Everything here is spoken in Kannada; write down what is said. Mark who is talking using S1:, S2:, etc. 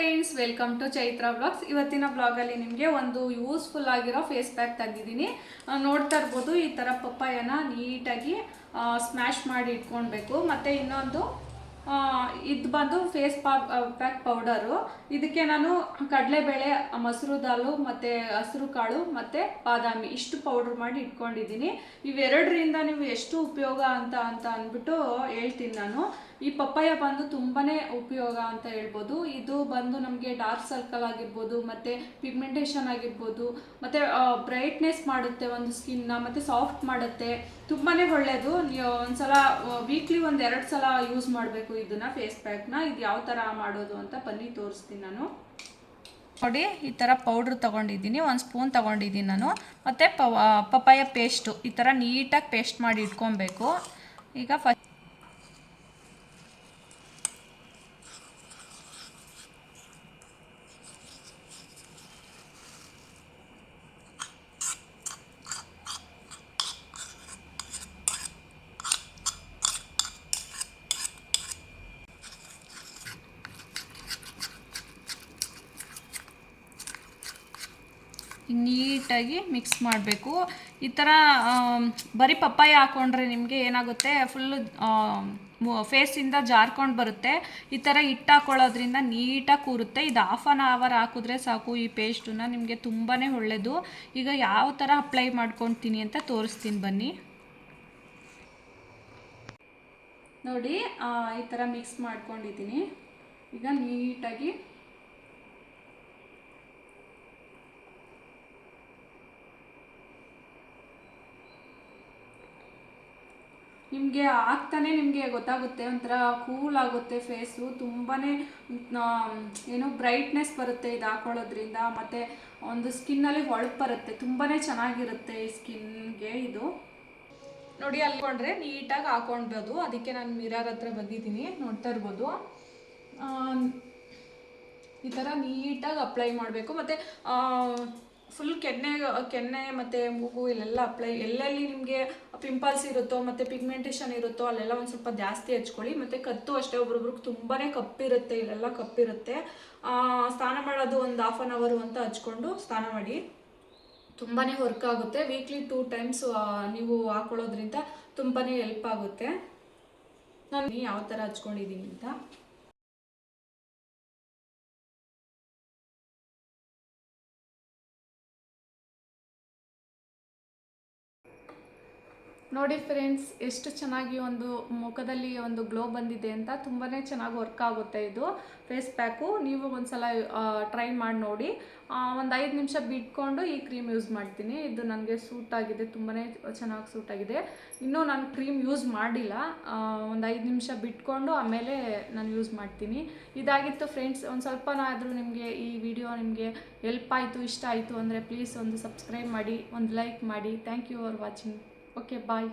S1: Friends welcome to Chaitra blogs ಇವತ್ತಿನ ಬ್ಲಾಗಲ್ಲಿ ನಿಮಗೆ ಒಂದು ಯೂಸ್ಫುಲ್ ಆಗಿರೋ ಫೇಸ್ ಪ್ಯಾಕ್ ತಂದಿದ್ದೀನಿ. ನೋಡ್ತಾ ಇರ್ಬೋದು, ಈ ಥರ ಪಪ್ಪಾಯನ ನೀಟಾಗಿ ಸ್ಮ್ಯಾಶ್ ಮಾಡಿ ಇಟ್ಕೊಳ್ಬೇಕು. ಮತ್ತು ಇನ್ನೊಂದು ಇದು ಬಂದು ಫೇಸ್ ಪಾಕ್ ಪ್ಯಾಕ್ ಪೌಡರು ಇದಕ್ಕೆ ನಾನು ಕಡಲೆಬೇಳೆ, ಮೊಸರು ದಾಲು ಮತ್ತು ಹಸಿರು ಕಾಳು ಮತ್ತು ಬಾದಾಮಿ ಇಷ್ಟು ಪೌಡ್ರ್ ಮಾಡಿ ಇಟ್ಕೊಂಡಿದ್ದೀನಿ. ಇವೆರಡರಿಂದ ನೀವು ಎಷ್ಟು ಉಪಯೋಗ ಅಂತ ಅಂತ ಅಂದ್ಬಿಟ್ಟು ಹೇಳ್ತೀನಿ ನಾನು. ಈ ಪಪ್ಪಾಯ ಬಂದು ತುಂಬಾ ಉಪಯೋಗ ಅಂತ ಹೇಳ್ಬೋದು. ಇದು ಬಂದು ನಮಗೆ ಡಾರ್ಕ್ ಸರ್ಕಲ್ ಆಗಿರ್ಬೋದು, ಮತ್ತು ಪಿಗ್ಮೆಂಟೇಷನ್ ಆಗಿರ್ಬೋದು, ಮತ್ತು ಬ್ರೈಟ್ನೆಸ್ ಮಾಡುತ್ತೆ ಒಂದು ಸ್ಕಿನ್ನ ಮತ್ತು ಸಾಫ್ಟ್ ಮಾಡುತ್ತೆ. ತುಂಬಾ ಒಳ್ಳೆಯದು ನೀವು ಒಂದ್ಸಲ ವೀಕ್ಲಿ ಒಂದು ಎರಡು ಸಲ ಯೂಸ್ ಮಾಡಬೇಕು ಇದನ್ನ ಫೇಸ್ ಪ್ಯಾಕ್ನ ಇದು ಯಾವ ಥರ ಮಾಡೋದು ಅಂತ ಬನ್ನಿ ತೋರಿಸ್ತೀನಿ ನಾನು. ನೋಡಿ, ಈ ಥರ ಪೌಡ್ರ್ ತೊಗೊಂಡಿದ್ದೀನಿ. ಒಂದು ಸ್ಪೂನ್ ತೊಗೊಂಡಿದ್ದೀನಿ ನಾನು. ಮತ್ತು ಪಪ್ಪಾಯ ಪೇಸ್ಟು ಈ ಥರ ನೀಟಾಗಿ ಪೇಸ್ಟ್ ಮಾಡಿ ಇಟ್ಕೊಬೇಕು. ಈಗ ಫಸ್ಟ್ ನೀಟಾಗಿ ಮಿಕ್ಸ್ ಮಾಡಬೇಕು. ಈ ಥರ ಬರೀ ಪಪ್ಪಾಯ ಹಾಕೊಂಡ್ರೆ ನಿಮಗೆ ಏನಾಗುತ್ತೆ? ಫುಲ್ಲು ಫೇಸಿಂದ ಜಾರ್ಕೊಂಡು ಬರುತ್ತೆ. ಈ ಥರ ಹಿಟ್ಟು ಹಾಕ್ಕೊಳ್ಳೋದ್ರಿಂದ ನೀಟಾಗಿ ಕೂರುತ್ತೆ. ಇದು ಹಾಫ್ ಆನ್ ಅವರ್ ಹಾಕಿದ್ರೆ ಸಾಕು ಈ ಪೇಸ್ಟನ್ನು, ನಿಮಗೆ ತುಂಬಾ ಒಳ್ಳೆಯದು ಈಗ ಯಾವ ಥರ ಅಪ್ಲೈ ಮಾಡ್ಕೊತೀನಿ ಅಂತ ತೋರಿಸ್ತೀನಿ ಬನ್ನಿ. ನೋಡಿ ಈ ಥರ ಮಿಕ್ಸ್ ಮಾಡ್ಕೊಂಡಿದ್ದೀನಿ. ಈಗ ನೀಟಾಗಿ ನಿಮಗೆ ಆಗ್ತಾನೆ ನಿಮಗೆ ಗೊತ್ತಾಗುತ್ತೆ, ಒಂಥರ ಕೂಲ್ ಆಗುತ್ತೆ ಫೇಸು ತುಂಬಾ ಏನು ಬ್ರೈಟ್ನೆಸ್ ಬರುತ್ತೆ ಇದು ಹಾಕೊಳ್ಳೋದ್ರಿಂದ. ಮತ್ತು ಒಂದು ಸ್ಕಿನ್ನಲ್ಲಿ ಹೊಳಪು ಬರುತ್ತೆ. ತುಂಬಾ ಚೆನ್ನಾಗಿರುತ್ತೆ ಈ ಸ್ಕಿನ್ಗೆ ಇದು. ನೋಡಿ ಅಲ್ಕೊಂಡ್ರೆ ನೀಟಾಗಿ ಹಾಕೊಂಡ್ಬೋದು. ಅದಕ್ಕೆ ನಾನು ಮಿರರ್ ಹತ್ರ ಬಂದಿದ್ದೀನಿ. ನೋಡ್ತಾ ಇರ್ಬೋದು. ಈ ಥರ ನೀಟಾಗಿ ಅಪ್ಲೈ ಮಾಡಬೇಕು. ಮತ್ತು ಫುಲ್ ಕೆನ್ನೆ ಕೆನ್ನೆ ಮತ್ತು ಮೂಗು ಇಲ್ಲೆಲ್ಲ ಅಪ್ಲೈ ಎಲ್ಲೆಲ್ಲಿ ನಿಮಗೆ ಪಿಂಪಲ್ಸ್ ಇರುತ್ತೋ ಮತ್ತು ಪಿಗ್ಮೆಂಟೇಷನ್ ಇರುತ್ತೋ ಅಲ್ಲೆಲ್ಲ ಒಂದು ಸ್ವಲ್ಪ ಜಾಸ್ತಿ ಹಚ್ಕೊಳ್ಳಿ. ಮತ್ತು ಕತ್ತು ಅಷ್ಟೇ, ಒಬ್ರೊಬ್ರಿಗೆ ತುಂಬಾ ಕಪ್ಪಿರುತ್ತೆ, ಇಲ್ಲೆಲ್ಲ ಕಪ್ಪಿರುತ್ತೆ. ಸ್ನಾನ ಮಾಡೋದು ಒಂದು ಹಾಫ್ ಆನ್ ಅವರು ಅಂತ ಹಚ್ಕೊಂಡು ಸ್ನಾನ ಮಾಡಿ. ತುಂಬಾ ವರ್ಕ್ ಆಗುತ್ತೆ. ವೀಕ್ಲಿ ಟೂ ಟೈಮ್ಸ್ ನೀವು ಹಾಕೊಳ್ಳೋದ್ರಿಂದ ತುಂಬಾ ಹೆಲ್ಪ್ ಆಗುತ್ತೆ. ನಾನು ಯಾವ ಥರ ಹಚ್ಕೊಂಡಿದ್ದೀನಿ ಅಂತ? ನೋಡಿ ಫ್ರೆಂಡ್ಸ್ ಎಷ್ಟು ಚೆನ್ನಾಗಿ ಒಂದು ಮುಖದಲ್ಲಿ ಒಂದು ಗ್ಲೋ ಬಂದಿದೆ ಅಂತ ತುಂಬಾ ಚೆನ್ನಾಗಿ ವರ್ಕ್ ಆಗುತ್ತೆ ಇದು. ಫೇಸ್ ಪ್ಯಾಕು ನೀವು ಒಂದ್ಸಲ ಟ್ರೈ ಮಾಡಿ ನೋಡಿ. ಒಂದು ಐದು ನಿಮಿಷ ಬಿಟ್ಕೊಂಡು ಈ ಕ್ರೀಮ್ ಯೂಸ್ ಮಾಡ್ತೀನಿ. ಇದು ನನಗೆ ಸೂಟ್ ಆಗಿದೆ ತುಂಬಾ ಚೆನ್ನಾಗಿ ಸೂಟ್ ಆಗಿದೆ. ಇನ್ನೂ ನಾನು ಕ್ರೀಮ್ ಯೂಸ್ ಮಾಡಿಲ್ಲ. ಒಂದು ಐದು ನಿಮಿಷ ಬಿಟ್ಕೊಂಡು ಆಮೇಲೆ ನಾನು ಯೂಸ್ ಮಾಡ್ತೀನಿ. ಇದಾಗಿತ್ತು ಫ್ರೆಂಡ್ಸ್ ಒಂದು ಸ್ವಲ್ಪನಾದರೂ ನಿಮಗೆ ಈ ವಿಡಿಯೋ ನಿಮಗೆ ಹೆಲ್ಪ್ ಆಯಿತು, ಇಷ್ಟ ಆಯಿತು ಅಂದರೆ ಪ್ಲೀಸ್ ಒಂದು ಸಬ್ಸ್ಕ್ರೈಬ್ ಮಾಡಿ, ಒಂದು ಲೈಕ್ ಮಾಡಿ. Thank you for watching okay bye